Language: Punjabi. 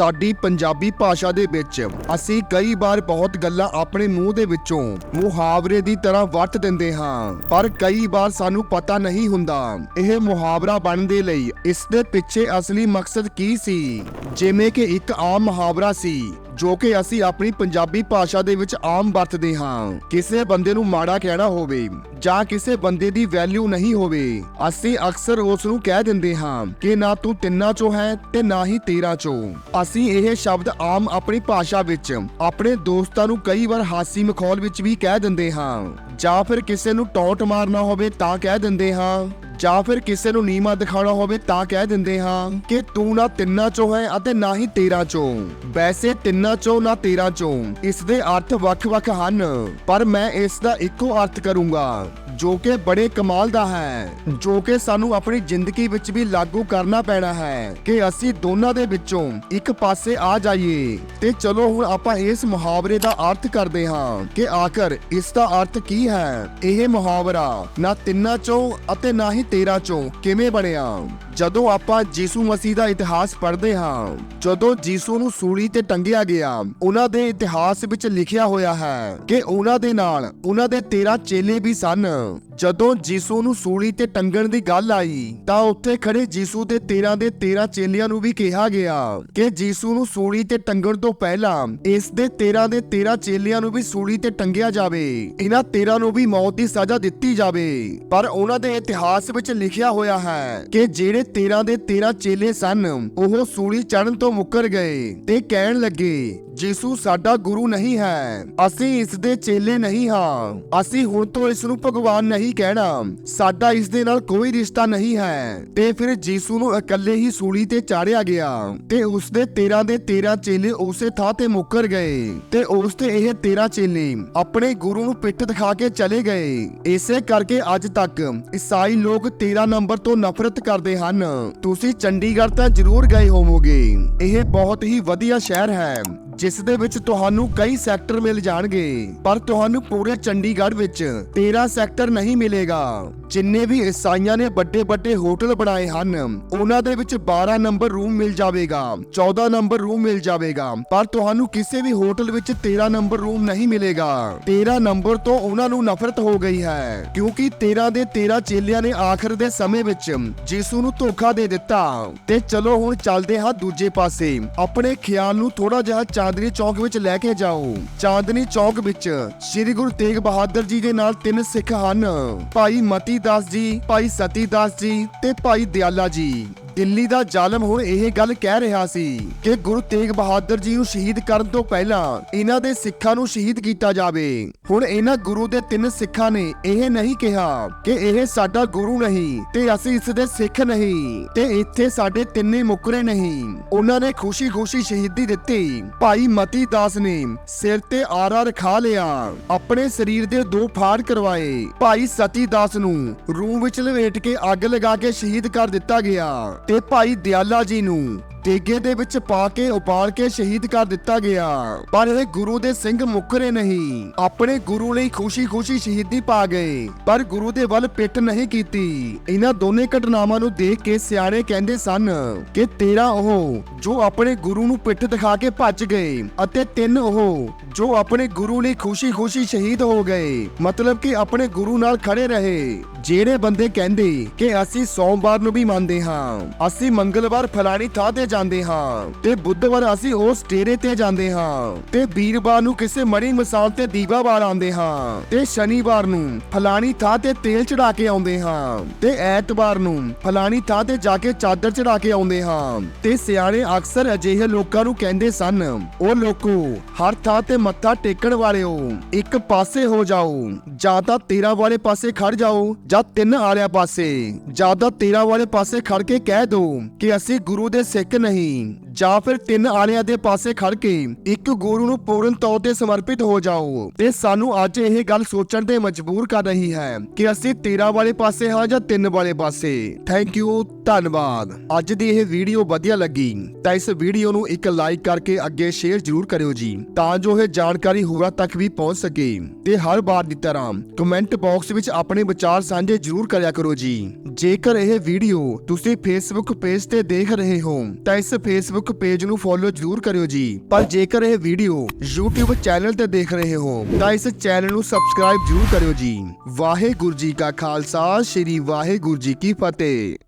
ਸਾਡੀ ਪੰਜਾਬੀ ਭਾਸ਼ਾ ਦੇ ਵਿੱਚ ਅਸੀਂ ਕਈ ਵਾਰ ਬਹੁਤ ਗੱਲਾਂ ਆਪਣੇ ਮੂੰਹ ਦੇ ਵਿੱਚੋਂ ਮੁਹਾਵਰੇ ਦੀ ਤਰ੍ਹਾਂ ਵਰਤ ਦਿੰਦੇ ਹਾਂ, ਪਰ ਕਈ ਵਾਰ ਸਾਨੂੰ ਪਤਾ ਨਹੀਂ ਹੁੰਦਾ। ਇਹ ਮੁਹਾਵਰਾ ਬਣਨ ਦੇ ਲਈ ਇਸ ਦੇ ਪਿੱਛੇ ਅਸਲੀ ਮਕਸਦ ਕੀ ਸੀ? ਜਿਵੇਂ ਕਿ ਇੱਕ ਆਮ ਮੁਹਾਵਰਾ ਸੀ ਜੋ ਕਿ ਅਸੀਂ ਆਪਣੀ ਪੰਜਾਬੀ ਭਾਸ਼ਾ ਦੇ ਵਿੱਚ ਆਮ ਵਰਤਦੇ ਹਾਂ। ਕਿਸੇ ਬੰਦੇ ਨੂੰ ਮਾੜਾ ਕਹਿਣਾ ਹੋਵੇ ਜਾਂ ਕਿਸੇ ਬੰਦੇ ਦੀ ਵੈਲਿਊ ਨਹੀਂ ਹੋਵੇ, ਅਸੀਂ ਅਕਸਰ ਉਸ ਨੂੰ ਕਹਿ ਦਿੰਦੇ ਹਾਂ ਕਿ ਨਾ ਤੂੰ ਤਿੰਨਾਂ ਚੋਂ ਹੈ ਤੇ ਨਾ ਹੀ ਤੇਰਾਂ ਚੋਂ। ਅਸੀਂ ਇਹ ਸ਼ਬਦ ਆਮ ਆਪਣੀ ਭਾਸ਼ਾ ਵਿੱਚ, ਆਪਣੇ ਦੋਸਤਾਂ ਨੂੰ ਕਈ ਵਾਰ ਹਾਸੀ ਮਖੌਲ ਵਿੱਚ ਵੀ ਕਹਿ ਦਿੰਦੇ ਹਾਂ। ਜਾਂ ਫਿਰ ਕਿਸੇ ਨੂੰ ਟੌਂਟ ਮਾਰਨਾ ਹੋਵੇ ਤਾਂ ਕਹਿ ਦਿੰਦੇ ਹਾਂ ਜਾਂ ਫਿਰ ਕਿਸੇ ਨੂੰ ਨੀਮਾ ਦਿਖਾਉਣਾ ਹੋਵੇ ਤਾਂ ਕਹਿ ਦਿੰਦੇ ਹਾਂ ਕਿ ਤੂੰ ਨਾ ਤਿੰਨਾਂ ਚੋਂ ਹੈ ਅਤੇ ਨਾ ਹੀ ਤੇਰਾਂ ਚੋਂ। ਵੈਸੇ ਤਿੰਨਾਂ ਚੋਂ ਨਾ ਤੇਰਾਂ ਚੋਂ। ਇਸ ਦੇ ਅਰਥ ਵੱਖ-ਵੱਖ ਹਨ, ਪਰ ਮੈਂ ਇਸ ਦਾ ਇੱਕੋ ਅਰਥ ਕਰੂੰਗਾ। ਜੋ ਕਿ ਬੜੇ ਕਮਾਲ ਦਾ ਹੈ, ਜੋ ਕਿ ਸਾਨੂੰ ਆਪਣੀ ਜ਼ਿੰਦਗੀ ਵਿੱਚ ਵੀ ਲਾਗੂ ਕਰਨਾ ਪੈਣਾ ਹੈ ਕਿ ਅਸੀਂ ਦੋਨਾਂ ਦੇ ਵਿੱਚੋਂ ਇੱਕ ਪਾਸੇ ਆ ਜਾਈਏ। ਤੇ ਚਲੋ ਹੁਣ ਆਪਾਂ ਇਸ ਮੁਹਾਵਰੇ ਦਾ ਅਰਥ ਕਰਦੇ ਹਾਂ ਕਿ ਆਖਰ ਇਸ ਦਾ ਅਰਥ ਕੀ ਹੈ? ਇਹ ਮੁਹਾਵਰਾ ਨਾ ਤਿੰਨਾਂ ਚੋਂ ਅਤੇ ਨਾ ਹੀ ਤੇਰਾਂ ਚੋਂ ਕਿਵੇਂ ਬਣਿਆ? ਜਦੋਂ ਆਪਾਂ ਯੀਸੂ ਮਸੀਹ ਦਾ ਇਤਿਹਾਸ ਪੜ੍ਹਦੇ ਹਾਂ, ਜਦੋਂ ਯੀਸੂ ਨੂੰ ਸੂਲੀ ਤੇ ਟੰਗਿਆ ਗਿਆ, ਉਹਨਾਂ ਦੇ ਇਤਿਹਾਸ ਵਿੱਚ ਲਿਖਿਆ ਹੋਇਆ ਹੈ ਕਿ ਉਹਨਾਂ ਦੇ ਨਾਲ ਉਹਨਾਂ ਦੇ 13 ਚੇਲੇ ਵੀ ਸਨ। ਜਦੋਂ ਯੀਸੂ ਨੂੰ ਸੂਲੀ ਤੇ ਟੰਗਣ ਦੀ ਗੱਲ ਆਈ, ਤਾਂ ਉੱਥੇ ਖੜੇ ਯੀਸੂ ਦੇ 13 ਦੇ 13 ਚੇਲਿਆਂ ਨੂੰ ਵੀ ਕਿਹਾ ਗਿਆ ਕਿ ਯੀਸੂ ਨੂੰ ਸੂਲੀ ਤੇ ਟੰਗਣ ਤੋਂ ਪਹਿਲਾਂ ਇਸ ਦੇ 13 ਦੇ 13 ਚੇਲਿਆਂ ਨੂੰ ਵੀ ਸੂਲੀ ਤੇ ਟੰਗਿਆ ਜਾਵੇ। ਇਹਨਾਂ 13 ਨੂੰ ਵੀ ਮੌਤ ਦੀ ਸਜ਼ਾ ਦਿੱਤੀ ਜਾਵੇ। ਪਰ ਉਹਨਾਂ ਦੇ ਇਤਿਹਾਸ ਵਿੱਚ ਲਿਖਿਆ ਹੋਇਆ ਹੈ ਕਿ ਜਿਹੜੇ 13 ਦੇ 13 ਚੇਲੇ ਸਨ। ਉਹ ਸੂਲੀ ਚੜਨ ਤੋਂ ਮੁੱਕਰ ਗਏ ਤੇ ਕਹਿਣ ਲੱਗੇ ਯੀਸੂ ਸਾਡਾ ਗੁਰੂ ਨਹੀਂ ਹੈ। ਅਸੀਂ ਇਸ ਦੇ ਚੇਲੇ ਨਹੀਂ ਹਾਂ। ਅਸੀਂ ਹੁਣ ਤੋਂ ਇਸ ਨੂੰ ਭਗਵਾਨ ਨਹੀਂ ਕਹਿਣਾ। ਸਾਡਾ ਇਸ ਦੇ ਨਾਲ ਕੋਈ ਰਿਸ਼ਤਾ ਨਹੀਂ ਹੈ। ਤੇ ਫਿਰ ਯੀਸੂ ਨੂੰ ਇਕੱਲੇ ਹੀ ਸੂਲੀ ਤੇ ਚਾੜਿਆ ਗਿਆ। ਤੇ ਉਸ ਦੇ 13 ਦੇ 13 ਚੇਲੇ ਉਸੇ ਥਾਂ ਤੇ ਮੁੱਕਰ ਗਏ। ਤੇ ਉਸ ਤੇ ਇਹ 13 ਚੇਲੇ ਆਪਣੇ ਗੁਰੂ ਨੂੰ ਪਿੱਠ ਦਿਖਾ ਕੇ ਚਲੇ ਗਏ। ਇਸੇ ਕਰਕੇ ਅੱਜ ਤੱਕ ਈਸਾਈ ਲੋਕ 13 ਨੰਬਰ ਤੋਂ ਨਫ਼ਰਤ ਕਰਦੇ ਹਨ। ਤੁਸੀਂ ਚੰਡੀਗੜ੍ਹ ਤਾਂ ਜ਼ਰੂਰ ਗਏ ਹੋਵੋਗੇ। ਇਹ ਬਹੁਤ ਹੀ ਵਧੀਆ ਸ਼ਹਿਰ ਹੈ ਜਿਸ ਦੇ ਵਿੱਚ ਤੁਹਾਨੂੰ ਕਈ ਸੈਕਟਰ ਮਿਲ ਜਾਣਗੇ, ਪਰ ਤੁਹਾਨੂੰ ਪੂਰੇ ਚੰਡੀਗੜ੍ਹ ਵਿੱਚ 13 ਸੈਕਟਰ ਨਹੀਂ ਮਿਲੇਗਾ। ਜਿੰਨੇ ਵੀ ਈਸਾਈਆਂ ਨੇ ਵੱਡੇ ਵੱਡੇ ਹੋਟਲ ਬਣਾਏ ਹਨ, ਉਹਨਾਂ ਦੇ ਵਿੱਚ 12 ਨੰਬਰ ਰੂਮ ਮਿਲ ਜਾਵੇਗਾ 14 ਨੰਬਰ ਰੂਮ ਮਿਲ ਜਾਵੇਗਾ, ਪਰ ਤੁਹਾਨੂੰ ਕਿਸੇ ਵੀ ਹੋਟਲ ਵਿੱਚ 13 ਨੰਬਰ ਰੂਮ ਨਹੀਂ ਮਿਲੇਗਾ। 13 ਨੰਬਰ ਤੋਂ ਉਹਨਾਂ ਨੂੰ ਨਫ਼ਰਤ ਹੋ ਗਈ ਹੈ, ਕਿਉਂਕਿ 13 ਦੇ 13 ਚੇਲਿਆਂ ਨੇ ਆਖਰ ਦੇ ਸਮੇਂ ਵਿੱਚ ਯੀਸੂ ਨੂੰ ਧੋਖਾ ਦੇ ਦਿੱਤਾ। ਤੇ ਚਲੋ ਹੁਣ ਚੱਲਦੇ ਹਾਂ ਦੂਜੇ ਪਾਸੇ। ਆਪਣੇ ਖਿਆਲ ਨੂੰ ਥੋੜਾ ਜਿਹਾ ਚਾਂਦਨੀ ਚੌਕ ਵਿੱਚ ਲੈ ਕੇ ਜਾਓ। ਚਾਂਦਨੀ ਚੌਕ ਵਿੱਚ ਸ੍ਰੀ ਗੁਰੂ ਤੇਗ ਬਹਾਦਰ ਜੀ ਦੇ ਨਾਲ ਤਿੰਨ ਸਿੱਖ ਹਨ। ਭਾਈ ਮਤੀ ਦਾਸ ਜੀ ਭਾਈ ਸਤੀ ਦਾਸ ਜੀ ਤੇ ਭਾਈ ਦਿਆਲਾ ਜੀ। ਦਿੱਲੀ ਦਾ ਜ਼ਾਲਮ ਹੁਣ ਇਹ ਗੱਲ ਕਹਿ ਰਿਹਾ ਸੀ ਕਿ ਗੁਰੂ ਤੇਗ ਬਹਾਦਰ ਜੀ ਨੂੰ ਸ਼ਹੀਦ ਕਰਨ ਤੋਂ ਪਹਿਲਾਂ ਇਹਨਾਂ ਦੇ ਸਿੱਖਾਂ ਨੂੰ ਸ਼ਹੀਦ ਕੀਤਾ ਜਾਵੇ। ਹੁਣ ਇਹਨਾਂ ਗੁਰੂ ਦੇ ਤਿੰਨ ਸਿੱਖਾਂ ਨੇ ਇਹ ਨਹੀਂ ਕਿਹਾ ਕਿ ਇਹ ਸਾਡਾ ਗੁਰੂ ਨਹੀਂ ਤੇ ਅਸੀਂ ਇਸ ਦੇ ਸਿੱਖ ਨਹੀਂ ਤੇ ਇੱਥੇ ਸਾਡੇ ਤਿੰਨੇ ਮੁਕਰੇ ਨਹੀਂ। ਉਹਨਾਂ ਨੇ ਖੁਸ਼ੀ-ਖੁਸ਼ੀ ਸ਼ਹੀਦੀ ਦਿੱਤੀ। ਭਾਈ ਮਤੀ ਦਾਸ ਨੇ ਸਿਰ ਤੇ ਆਰਾ ਰਖਾ ਲਿਆ। ਆਪਣੇ ਸਰੀਰ ਦੇ ਦੋ ਫਾੜ ਕਰਵਾਏ। ਭਾਈ ਸਤੀ ਦਾਸ ਨੂੰ ਰੂਮ ਵਿੱਚ ਲਵੇਟ ਕੇ ਅੱਗ ਲਗਾ ਕੇ ਸ਼ਹੀਦ ਕਰ ਦਿੱਤਾ ਗਿਆ ਤੇ ਭਾਈ ਦਿਆਲਾ ਜੀ ਨੂੰ ਤੇਗੇ ਦੇ ਵਿੱਚ ਪਾ ਕੇ ਉਬਾਲ ਕੇ ਸ਼ਹੀਦ ਕਰ ਦਿੱਤਾ ਗਿਆ। ਪਰ ਇਹ ਗੁਰੂ ਦੇ ਸਿੰਘ ਮੁੱਕਰੇ ਨਹੀਂ। ਆਪਣੇ ਗੁਰੂ ਲਈ ਖੁਸ਼ੀ-ਖੁਸ਼ੀ ਸ਼ਹੀਦੀ ਪਾ ਗਏ। ਪਰ ਗੁਰੂ ਦੇ ਵੱਲ ਪਿੱਠ ਨਹੀਂ ਕੀਤੀ। ਇਹਨਾਂ ਦੋਨੇ ਘਟਨਾਵਾਂ ਨੂੰ ਦੇਖ ਕੇ ਸਿਆਣੇ ਕਹਿੰਦੇ ਸਨ ਕਿ ਤੇਰਾ ਉਹ ਜੋ ਆਪਣੇ ਗੁਰੂ ਨੂੰ ਪਿੱਠ ਦਿਖਾ ਕੇ ਭੱਜ ਗਏ ਅਤੇ ਤਿੰਨ ਉਹ ਜੋ ਆਪਣੇ ਗੁਰੂ ਲਈ ਖੁਸ਼ੀ-ਖੁਸ਼ੀ ਸ਼ਹੀਦ ਹੋ ਗਏ। ਮਤਲਬ ਕਿ ਆਪਣੇ ਗੁਰੂ ਨਾਲ ਖੜੇ ਰਹੇ। ਜਿਹੜੇ ਬੰਦੇ ਕਹਿੰਦੇ ਕਿ ਅਸੀਂ ਸੋਮਵਾਰ ਨੂੰ ਵੀ ਮੰਨਦੇ ਹਾਂ, ਅਸੀਂ ਮੰਗਲਵਾਰ ਫਲਾਣੀ ਥਾਂ ਤੇ ਜਾਂਦੇ ਹਾਂ ਤੇ ਬੁੱਧਵਾਰ ਅਸੀਂ ਉਸ ਡੇਰੇ ਤੇ ਜਾਂਦੇ ਹਾਂ ਤੇ ਵੀਰਵਾਰ ਨੂੰ ਕਿਸੇ ਮੜੀ ਮਿਸਾਲ ਤੇ ਦੀਵਾ ਬਾਰ ਆਉਂਦੇ ਹਾਂ ਤੇ ਸ਼ਨੀਵਾਰ ਨੂੰ ਫਲਾਣੀ ਥਾਂ ਤੇ ਤੇਲ ਚੜਾ ਕੇ ਆਉਂਦੇ ਹਾਂ ਤੇ ਐਤਵਾਰ ਨੂੰ ਫਲਾਣੀ ਥਾਂ ਤੇ ਜਾ ਕੇ ਚਾਦਰ ਚੜਾ ਕੇ ਆਉਂਦੇ ਹਾਂ ਤੇ ਸਿਆਣੇ ਅਕਸਰ ਅਜਿਹੇ ਲੋਕਾਂ ਨੂੰ ਕਹਿੰਦੇ ਸਨ, ਉਹ ਲੋਕੋ, ਹਰ ਥਾਂ ਤੇ ਮੱਥਾ ਟੇਕਣ ਵਾਲਿਓ, ਇੱਕ ਪਾਸੇ ਹੋ ਜਾਓ, ਜਾਂ ਤਾਂ ਤੇਰਾ ਵਾਲੇ ਪਾਸੇ ਖੜ ਜਾਓ, ਜਾਂ ਤਿੰਨ ਆਲਿਆਂ ਪਾਸੇ, ਜਾਂ ਤਾਂ ਤੇਰਾ ਵਾਲੇ ਪਾਸੇ ਖੜ ਕੇ ਕਹਿ ਦੋ ਕਿ ਅਸੀਂ ਗੁਰੂ ਦੇ ਸਿੱਖ ਨਹੀਂ ਜਾਂ ਫਿਰ ਤਿੰਨ ਆਲਿਆਂ ਦੇ ਪਾਸੇ ਖੜ ਕੇ ਇੱਕ ਗੁਰੂ ਨੂੰ ਪੂਰਨ ਤੌਰ ਤੇ ਸਮਰਪਿਤ ਹੋ ਜਾਓ। ਤੇ ਸਾਨੂੰ ਅੱਜ ਇਹ ਗੱਲ ਸੋਚਣ ਤੇ ਮਜਬੂਰ ਕਰ ਰਹੀ ਹੈ ਕਿ ਅਸੀਂ ਤੇਰਾ ਵਾਲੇ ਪਾਸੇ ਹਾਂ ਜਾਂ ਤਿੰਨ ਵਾਲੇ ਪਾਸੇ। ਥੈਂਕ ਯੂ ਧੰਨਵਾਦ। ਅੱਜ ਦੀ ਇਹ ਵੀਡੀਓ ਵਧੀਆ ਲੱਗੀ, ਤਾਂ ਇਸ ਵੀਡੀਓ ਨੂੰ ਇੱਕ ਲਾਈਕ ਕਰਕੇ ਅੱਗੇ ਸ਼ੇਅਰ ਜ਼ਰੂਰ ਕਰਿਓ ਜੀ, ਤਾਂ ਜੋ ਇਹ ਜਾਣਕਾਰੀ ਹੋਰਾਂ ਤੱਕ ਵੀ ਪਹੁੰਚ ਸਕੇ। ਤੇ ਹਰ ਵਾਰ ਦੀ ਤਰ੍ਹਾਂ ਕਮੈਂਟ ਬਾਕਸ ਵਿੱਚ ਆਪਣੇ ਵਿਚਾਰ ਸਾਂਝੇ ਜ਼ਰੂਰ ਕਰਿਆ ਕਰੋ ਜੀ। ਜੇਕਰ ਇਹ ਵੀਡੀਓ ਤੁਸੀਂ ਫੇਸਬੁੱਕ ਪੇਜ ਤੇ ਦੇਖ ਰਹੇ ਹੋ, ਤਾਂ ਇਸ ਫੇਸਬੁੱਕ ਫੇਸਬੁੱਕ ਪੇਜ ਨੂੰ ਫੋਲੋ ਜ਼ਰੂਰ ਕਰਿਓ ਜੀ। ਪਰ ਜੇਕਰ ਇਹ ਵੀਡੀਓ YouTube ਚੈਨਲ ਤੇ ਦੇਖ ਰਹੇ ਹੋ, ਤਾਂ ਇਸ ਚੈਨਲ ਨੂੰ ਸਬਸਕ੍ਰਾਈਬ ਜ਼ਰੂਰ ਕਰਿਓ ਜੀ। ਵਾਹਿਗੁਰੂ ਜੀ ਕਾ ਖਾਲਸਾ, ਸ੍ਰੀ ਵਾਹਿਗੁਰੂ ਜੀ ਕੀ ਫਤਿਹ।